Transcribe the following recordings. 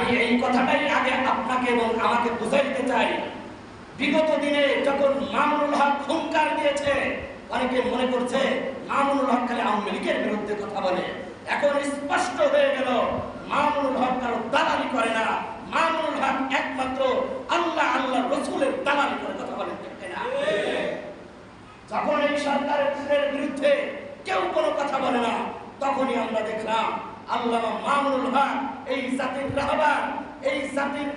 আমি এই কথাটাই আগে আপনাকে এবং আমাকে বুঝাইতে চাই। বিগত দিনে যখন মামুনুল হক হুঙ্কার দিয়েছে, অনেকে মনে করছে মামুনুল হক খালি আওয়ামী লীগের বিরুদ্ধে কথা বলে। এখন স্পষ্ট হয়ে গেল, মামুনুল হক কারও দালালি করে না। মামুনুল হক একমাত্র আল্লাহ আল্লাহ রসুলের দালালি করে কথা বলেন যখন এই সরকারের বিরুদ্ধে কেউ কোনো কথা বলে না, তখনই আমরা দেখলাম আল্লাহ মামুনুল হক এই জাতির রাহবার, এই জাতির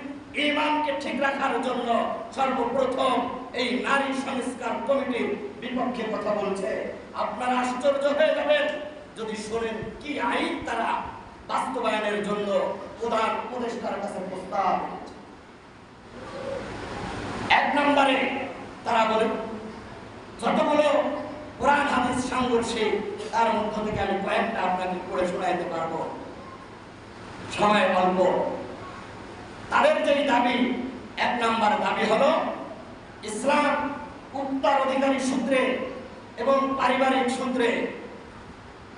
ইমানকে ঠিক রাখার জন্য সর্বপ্রথম এই নারী সংস্কার কমিটির বিপক্ষে কথা বলছে। আপনারা আশ্চর্য হয়ে যাবেন যদি শোনেন কি আইন তারা বাস্তবায়নের জন্য প্রধান উপদেষ্টার কাছে প্রস্তাব এক নম্বরে তারা বলে হাদিস তার মধ্য থেকে আমি কয়েকটা আপনাকে পড়ে শোনাইতে পারব। সময় অল্প। তাদের যেই দাবি, এক নাম্বার দাবি হলো, ইসলাম উত্তরাধিকারী সূত্রে এবং পারিবারিক সূত্রে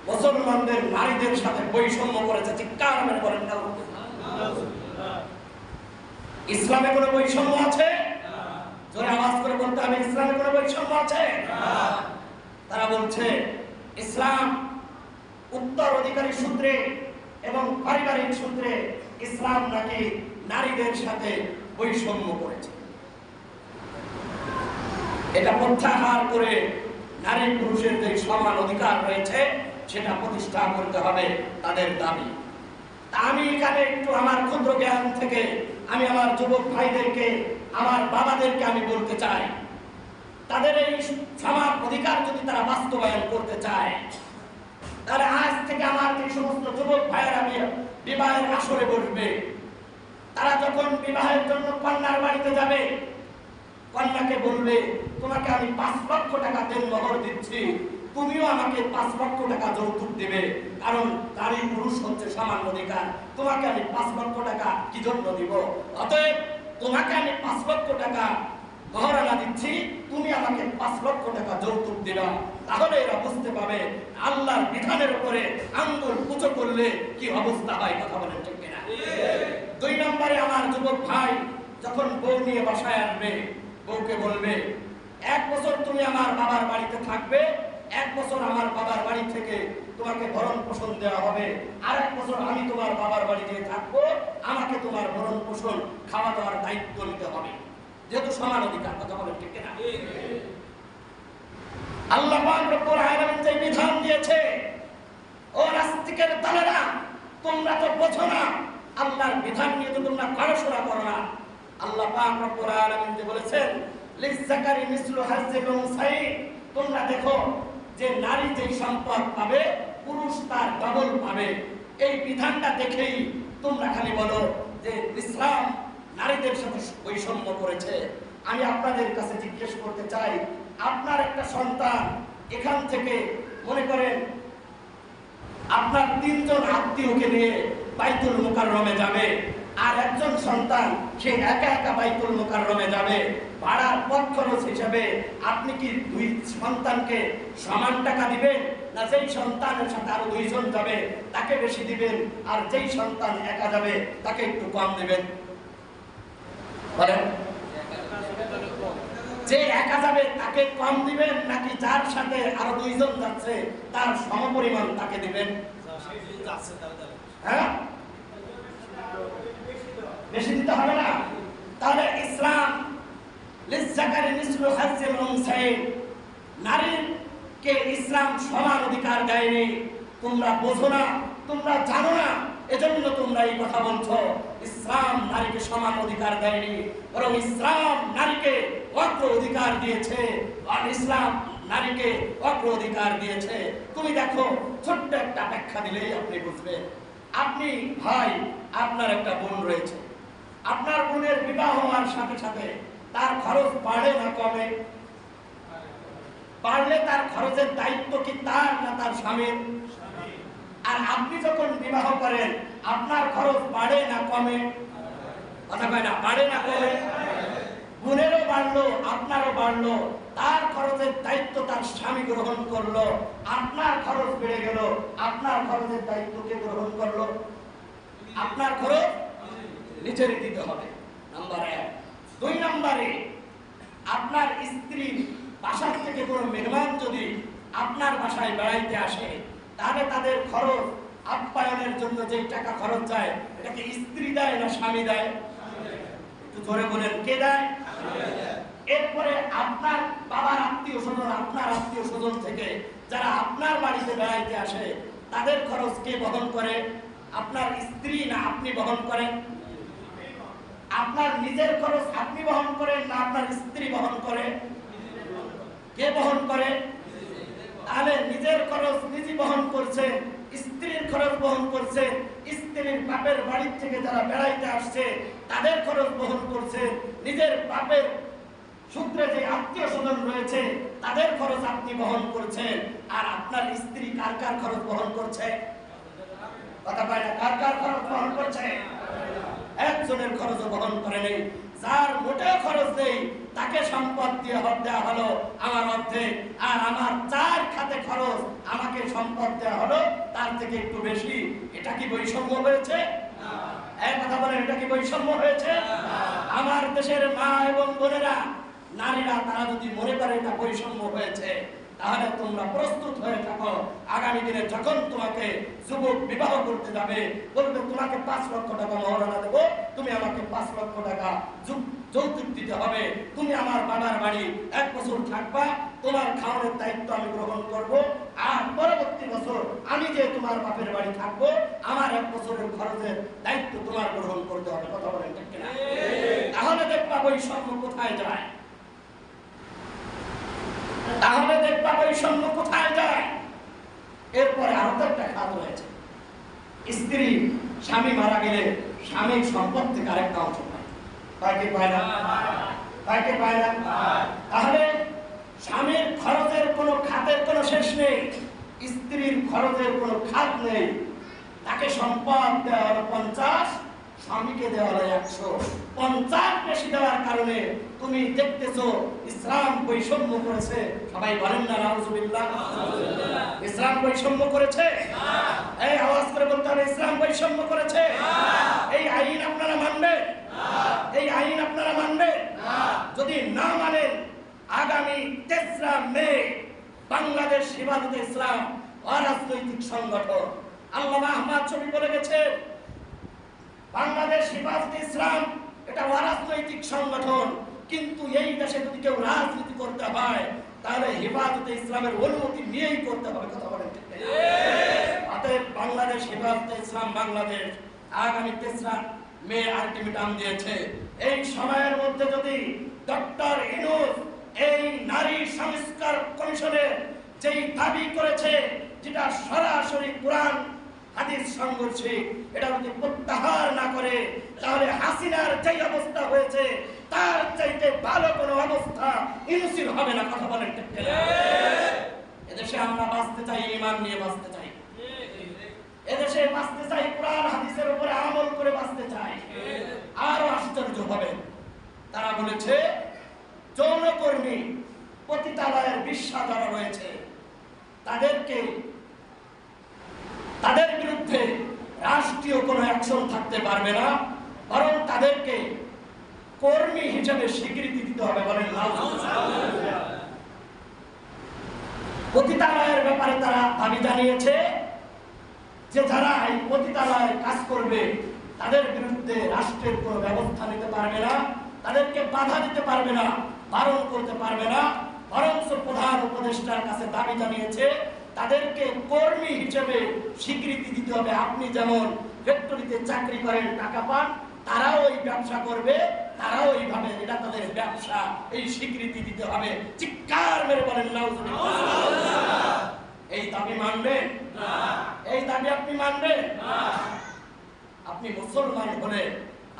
মুসলমানদের নারীদের সাথে বৈষম্য করেছে। চিৎকার মেরে বলেন না। ইসলামে কোনো বৈষম্য আছে? জোরে আওয়াজ করে বলতে হবে, ইসলামে কোনো বৈষম্য আছে? তারা বলছে, ইসলাম উত্তর অধিকারী সূত্রে এবং পারিবারিক সূত্রে ইসলাম নাকি নারীদের সাথে বৈষম্য করেছে। এটা প্রত্যাহার করে নারী পুরুষের যে সমান অধিকার রয়েছে, সেটা প্রতিষ্ঠা করতে হবে তাদের দাবি। আমি এখানে একটু আমার ক্ষুদ্র জ্ঞান থেকে আমি আমার যুবক ভাইদেরকে, আমার বাবাদেরকে আমি বলতে চাই। তাদের এই সমান অধিকার যদি তারা বাস্তবায়ন করতে চায়, তাহলে আজ থেকে আমার যে সমস্ত যুবক ভাইয়েরা বিবাহের আসরে বসবে। তারা যখন বিবাহের জন্য কন্যার বাড়িতে যাবে, কন্যাকে বলবে, তোমাকে আমি পাঁচ লক্ষ টাকা দেন মহর দিচ্ছি। তুমিও আমাকে পাঁচ লক্ষ টাকা যৌতুক দেবে। কারণ নারী পুরুষ হচ্ছে সমান অধিকার। তোমাকে আমি পাঁচ লক্ষ টাকা কি জন্য দিব? অতএব তোমাকে আমি পাঁচ লক্ষ টাকা মহারানা দিচ্ছি, তুমি আমাকে পাঁচ লক্ষ টাকা যৌতুক দিবা। তাহলে এরা বুঝতে পাবে, আল্লাহর বিধানের উপরে আঙ্গুল উঁচু করলে কি অবস্থা হয় কথা বলেন ঠিক কিনা? দুই নম্বরে আমার যুবক ভাই যখন বউ নিয়ে বাসায় আসবে, বউকে বলবে, এক বছর তুমি আমার বাবার বাড়িতে থাকবে, এক বছর আমার বাবার বাড়ি থেকে তোমাকে ভরণ পোষণ দেওয়া হবে আর এক বছর আমি তোমার বাবার বাড়িতে থাকব, আমাকে তোমার ভরণ পোষণ খাওয়া দাওয়ার দায়িত্ব নিতে হবে। যেহেতু সমান অধিকার, কথা বলেন ঠিক না আল্লাহ যে বিধান দিয়েছে, ও নাস্তিকের দলেরা, তোমরা তো বোঝো না, আল্লাহর বিধান নিয়ে তো তোমরা গবেষণা করো না। আল্লাহ পাক রব্বুল আলামিন যে বলেছেন লিজাকারি মিসলু হাজ্জিল উনসাইন তোমরা দেখো যে নারী যেই সম্পদ পাবে, পুরুষ তার ডবল পাবে। এই বিধানটা দেখেই তোমরা খালি বলো যে ইসলাম নারীদের সাথে বৈষম্য করেছে। আমি আপনাদের কাছে জিজ্ঞেস করতে চাই, আপনার একটা সন্তান এখান থেকে মনে করেন আপনার তিনজন আত্মীয়কে নিয়ে বাইতুল মোকাররমে যাবে, আর একজন সন্তান সে একা একা বাইতুল মোকাররমে যাবে। ভাড়ার পথ খরচ হিসাবে আপনি কি দুই সন্তানকে সমান টাকা দিবেন, না যেই সন্তানের সাথে আরও দুইজন যাবে তাকে বেশি দিবেন, আর যেই সন্তান একা যাবে তাকে একটু কম দিবেন? বলেন যে একা যাবে তাকে কম দিবেন, নাকি যার সাথে আরও দুইজন যাচ্ছে, তার সমপরিমাণ তাকে দিবেন? হ্যাঁ? বেশি দিতে হবে না। তাহলে ইসলাম নারীকে ইসলাম সমান অধিকার দেয়নি। তোমরা বোঝো না, তোমরা জানো না এজন্য তোমরা এই কথা বলছো, ইসলাম নারীকে সমান অধিকার দেয়নি, বরং ইসলাম নারীকে অগ্র অধিকার দিয়েছে, আর ইসলাম নারীকে অগ্র অধিকার দিয়েছে। তুমি দেখো, ছোট্ট একটা ব্যাখ্যা দিলেই আপনি বুঝবেন। আপনি ভাই, আপনার একটা বোন রয়েছে। আপনার বোনের বিবাহ হওয়ার সাথে সাথে তার খরচ বাড়ে না কমে? বাড়লে তার খরচের দায়িত্ব কি তার না তার স্বামীর? আর আপনি যখন বিবাহ করেন, আপনার খরচ বাড়ে না কমে? কথা কয় না, বাড়ে না কমে? বোনেরও বাড়লো, আপনারও বাড়লো, তার খরচের দায়িত্ব তার স্বামী গ্রহণ করল, আপনার খরচ বেড়ে গেল, আপনার খরচের দায়িত্ব কে গ্রহণ করল? আপনার খরচ নিজেরই দিতে হবে। নাম্বার এক। দুই নম্বরে, আপনার স্ত্রীর বাসার থেকে কোনো মেহমান যদি আপনার বাসায় বেড়াইতে আসে তাহলে তাদের খরচ আপ্যায়নের জন্য যে টাকা খরচ যায়, এটাকে স্ত্রী দেয় না স্বামী দেয়? একটু জোরে বলেন, কে দেয়? এরপরে আপনার বাবার আত্মীয় স্বজন, আপনার আত্মীয় স্বজন থেকে যারা আপনার বাড়িতে বেড়াইতে আসে, তাদের খরচ কে বহন করে? আপনার স্ত্রী না আপনি বহন করেন? আপনার নিজের খরচ আপনি বহন করেন না আপনার স্ত্রী বহন করে? কে বহন করে? তাহলে নিজের খরচ নিজে বহন করছেন স্ত্রীর খরচ বহন করছেন স্ত্রীর বাপের বাড়ির থেকে যারা বেড়াইতে আসছে, তাদের খরচ বহন করছেন নিজের বাপের সূত্রে যে আত্মীয় স্বজন রয়েছে, তাদের খরচ আপনি বহন করছেন, আর আপনার স্ত্রী কার কার খরচ বহন করছে? কথা পায় না, কার কার খরচ বহন করছে? একজনের খরচ বহন করে নেই। যার মোটেও খরচ নেই, তাকে সম্পদ দিয়ে দেওয়া হলো আমার অর্ধেক আর আমার চার খাতে খরচ আমাকে সম্পদ দেওয়া হলো, তার থেকে একটু বেশি। এটা কি বৈষম্য এটা কি বৈষম্য হয়েছে? আমার দেশের মা এবং বোনেরা, নারীরা, তারা যদি মনে করে এটা বৈষম্য হয়েছে। তাহলে তোমরা প্রস্তুত হয়ে থাকো। আগামী দিনে যখন তোমাকে যুবক বিবাহ করতে যাবে বলবে তোমাকে পাঁচ লক্ষ টাকা মহারণা দেবো। তুমি আমাকে পাঁচ লক্ষ টাকা যৌতুক দিতে হবে। তুমি আমার বাবার বাড়ি এক বছর থাকবা। তোমার খাওয়ানোর দায়িত্ব আমি গ্রহণ করব। আর পরবর্তী বছর আমি যে তোমার বাপের বাড়ি থাকব আমার এক বছরের খরচের দায়িত্ব তোমার গ্রহণ করতে হবে। কথা বলেন তাহলে দেখবা বৈষম্য কোথায় যায়? তাহলে দেখবা বৈষম্য কোথায় যায়? এরপরে আরও একটা খাত রয়েছে। স্ত্রী, স্বামী মারা গেলে স্বামীর সম্পদ থেকে আরেকটা অংশ পায়। পায় কি পায় না? পায় কি পায় না? তাহলে স্বামীর খরচের কোনো খাতের কোনো শেষ নেই, স্ত্রীর খরচের কোনো খাত নেই। তাকে সম্পদ দেওয়া হলো পঞ্চাশ স্বামীকে দেওয়া হলো একশো। পঞ্চাশ বেশি দেওয়ার কারণে তুমি দেখতেছো, ইসলাম বৈষম্য করেছে। সবাই বলেন না, নাউজুবিল্লাহ। ইসলাম বৈষম্য করেছে? এই আওয়াজ করে বলতে হবে, ইসলাম বৈষম্য করেছে? এই আইন আপনারা মানবে? এই আইন আপনারা মানবে? যদি না মানেন, আগামী তেসরা মে, বাংলাদেশ হেফাজত ইসলাম অরাজনৈতিক সংগঠন। আল্লাহ আহমদ ছবি বলে গেছে বাংলাদেশ হেফাজত ইসলাম, এটা অরাজনৈতিক সংগঠন। কিন্তু এই দেশে যদি কেউ রাজনীতি করতে হয়, তাহলে হেফাজতে ইসলামের অনুমতি নিয়েই করতে হবে, কথা বলেন অতএব বাংলাদেশ হেফাজতে ইসলাম বাংলাদেশ, আগামী তেসরা মে আলটিমেটাম দিয়েছে। এই সময়ের মধ্যে যদি ডক্টর ইনুস এই নারী সংস্কার কমিশনের যেই দাবি করেছে, যেটা সরাসরি কোরআন হাদিস সংঘর্ষে এটা যদি প্রত্যাহার না করে, তাহলে হাসিনার যেই অবস্থা হয়েছে, তার চাইতে ভালো কোনো অবস্থা ইনসির হবে না, কথা বলেন এদেশে আমরা বাঁচতে চাই, ইমান নিয়ে বাঁচতে চাই। এদেশে বাঁচতে চাই, কোরআন হাদিসের উপরে আমল করে বাঁচতে চাই। আরও আশ্চর্য হবে। তারা বলেছে, যৌনকর্মী পতিতালয়ের বিশ্বাস যারা রয়েছে, তাদেরকে, তাদের বিরুদ্ধে রাষ্ট্রীয় কোনো অ্যাকশন থাকতে পারবে না, বরং তাদেরকে কর্মী হিসেবে স্বীকৃতি দিতে হবে বলেন পতিতালয়ের ব্যাপারে তারা দাবি জানিয়েছে যে যারা এই পতিতালয়ের কাজ করবে, তাদের বিরুদ্ধে রাষ্ট্রের কোনো ব্যবস্থা নিতে পারবে না, তাদেরকে বাধা দিতে পারবে না, বারণ করতে পারবে না বরঞ্চ প্রধান উপদেষ্টার কাছে দাবি জানিয়েছে তাদেরকে কর্মী হিসেবে স্বীকৃতি দিতে হবে। আপনি যেমন ফ্যাক্টরিতে চাকরি করেন টাকা পান তারাও ওই ব্যবসা করবে তারাও এইভাবে এটা তাদের ব্যবসা এই স্বীকৃতি দিতে হবে। চিৎকার মেরে বলেন এই দাবি মানবেন? এই দাবি আপনি মানবেন? আপনি মুসলমান হলে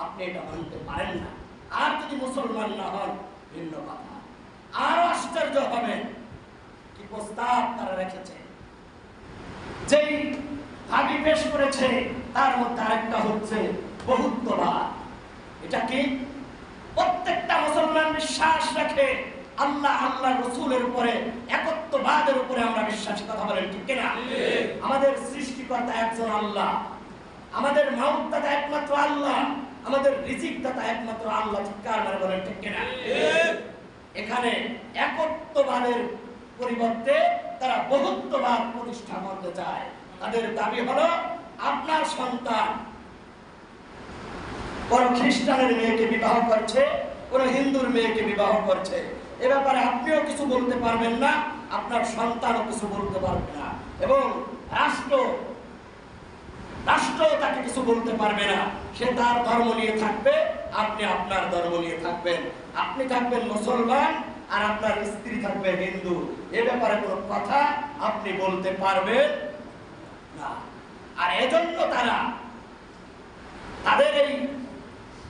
আপনি এটা মানতে পারেন না। আর যদি মুসলমান না হন ভিন্ন কথা। আরও আশ্চর্য হবে কি প্রস্তাব তারা রেখেছে। যেই দাবি পেশ করেছে তার মধ্যে আরেকটা হচ্ছে বহুত্ববাদ। এটা কি? প্রত্যেকটা মুসলমান বিশ্বাস রাখে আল্লাহ আল্লাহ রসুলের উপরে একত্ববাদের উপরে আমরা বিশ্বাসী কথা বলেন ঠিক কিনা? আমাদের সৃষ্টিকর্তা একজন আল্লাহ আমাদের একমাত্র আল্লাহ আমাদের রিজিক দাতা একমাত্র আল্লাহ চিৎকার মানে বলেন ঠিক কিনা? এখানে একত্ববাদের পরিবর্তে তারা বহুত্ববাদ প্রতিষ্ঠা করতে চায়। তাদের দাবি হলো, আপনার সন্তান কোন খ্রিস্টানের মেয়েকে বিবাহ করছে, কোন হিন্দুর মেয়েকে বিবাহ করছে। এ ব্যাপারে আপনিও কিছু বলতে পারবেন না, আপনার সন্তানও কিছু বলতে পারবে না। এবং রাষ্ট্র রাষ্ট্র তাকে কিছু বলতে পারবে না। সে তার ধর্ম নিয়ে থাকবে, আপনি আপনার ধর্ম নিয়ে থাকবেন। আপনি থাকবেন মুসলমান আর আপনার স্ত্রী থাকবে হিন্দু। এ ব্যাপারে কোনো কথা আপনি বলতে পারবেন না। আর এজন্য তারা তাদের এই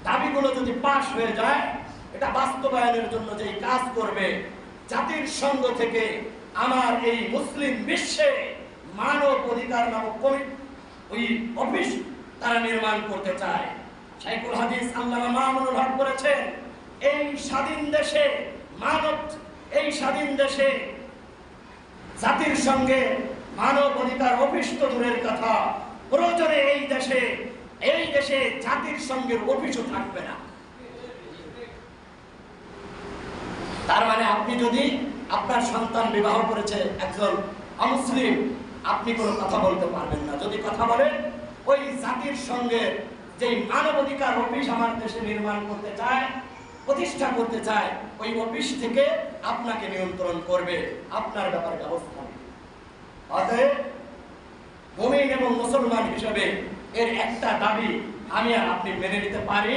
দাবিগুলো যদি পাশ হয়ে যায়, এটা বাস্তবায়নের জন্য যে কাজ করবে, জাতির সংঘ থেকে আমার এই মুসলিম বিশ্বে মানব অধিকার নামক ওই অফিস তারা নির্মাণ করতে চায়। শাইখুল হাদিস আল্লামা মামুনুল হক বলেছেন, এই স্বাধীন দেশে মানব এই স্বাধীন দেশে জাতির সঙ্গে মানব অধিকার অফিস দূরের কথা, প্রয়োজনে এই দেশে এই দেশে জাতির সঙ্গে অফিসও থাকবে না। তার মানে আপনি যদি আপনার সন্তান বিবাহ করেছে একজন অমুসলিম, আপনি কোনো কথা বলতে পারবেন না। যদি কথা বলেন, ওই জাতির সঙ্গে যে মানবাধিকার অফিস আমার দেশে নির্মাণ করতে চায়, প্রতিষ্ঠা করতে চায় ওই অফিস থেকে আপনাকে নিয়ন্ত্রণ করবে। আপনার ব্যাপারে ব্যবস্থা। অতএব মুমিন এবং মুসলমান হিসেবে এর একটা দাবি আমি আর আপনি মেনে নিতে পারি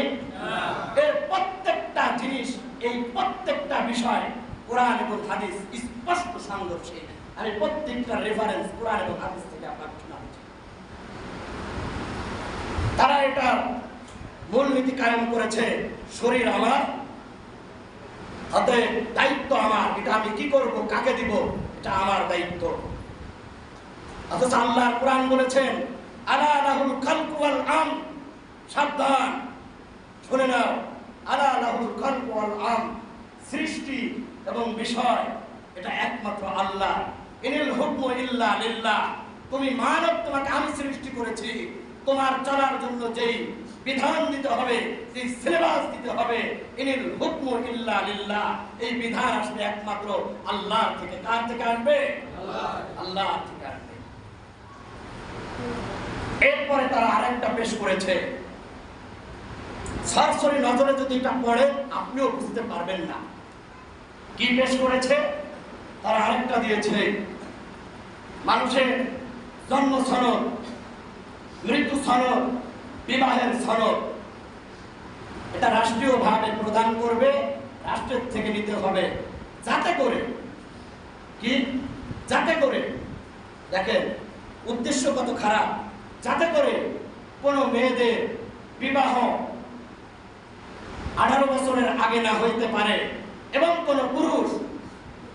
এর প্রত্যেকটা জিনিস, এই প্রত্যেকটা বিষয় কোরআন এবং হাদিস স্পষ্ট সাংঘর্ষিক। আমি প্রত্যেকটা রেফারেন্স কোরআন এবং হাদিস থেকে আপনাকে শোনাচ্ছি তারা এটা মূলনীতি কায়েম করেছে, শরীর আমার হাতে দায়িত্ব আমার, এটা আমি কি করব, কাকে দিব, এটা আমার দায়িত্ব। অথচ আল্লাহ কোরআন বলেছেন, আলা লাহুল খালকু ওয়াল আম সাবধান, শুনে নাও, আলা লাহুল খালকু ওয়াল আম সৃষ্টি এবং বিষয়, এটা একমাত্র আল্লাহ। ইনিল হুকমু ইল্লা লিল্লাহ, তুমি মানব তোমাকে আমি সৃষ্টি করেছি, তোমার চলার জন্য যেই বিধান দিতে হবে, যে সিলেবাস দিতে হবে। ইনিল হুকমু ইল্লা লিল্লাহ। এই বিধান আসবে একমাত্র আল্লাহ থেকে। কার থেকে আসবে? আল্লাহ থেকে আসবে। এরপরে তারা আরেকটা পেশ করেছে। সরাসরি নজরে যদি এটা পড়ে, আপনিও বুঝতে পারবেন না। কি পেশ করেছে? তারা আরেকটা দিয়েছে। মানুষের জন্ম সনদ, মৃত্যু সনদ বিবাহের সনদ এটা রাষ্ট্রীয়ভাবে প্রদান করবে, রাষ্ট্রের থেকে নিতে হবে। যাতে করে, কি? যাতে করে, দেখেন, উদ্দেশ্য কত খারাপ। যাতে করে কোনো মেয়েদের বিবাহ আঠারো বছরের আগে না হইতে পারে এবং কোনো পুরুষ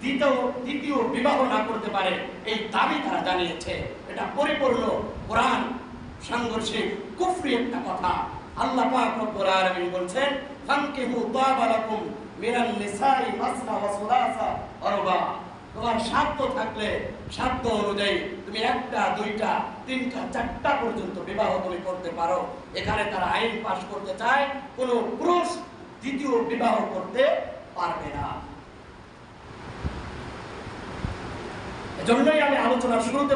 দ্বিতীয় দ্বিতীয় বিবাহ না করতে পারে, এই দাবি তারা জানিয়েছে। এটা পরিপূর্ণ কোরআন সাংঘর্ষিক। কুফরি একটা কথা। আল্লাহ পাক রব্বুল আলামিন বলছেন, ফানকিহু তাবা লাকুম মিনান নিসাই মাসনা ওয়া সুলাসা ওয়া তোমার সাধ্য থাকলে সাধ্য অনুযায়ী তুমি একটা, দুইটা, তিনটা, চারটা পর্যন্ত বিবাহ তুমি করতে পারো। এখানে তারা আইন পাশ করতে চায়, কোনো পুরুষ দ্বিতীয় বিবাহ করতে পারবে না। এজন্যই আমি আলোচনার শুরুতে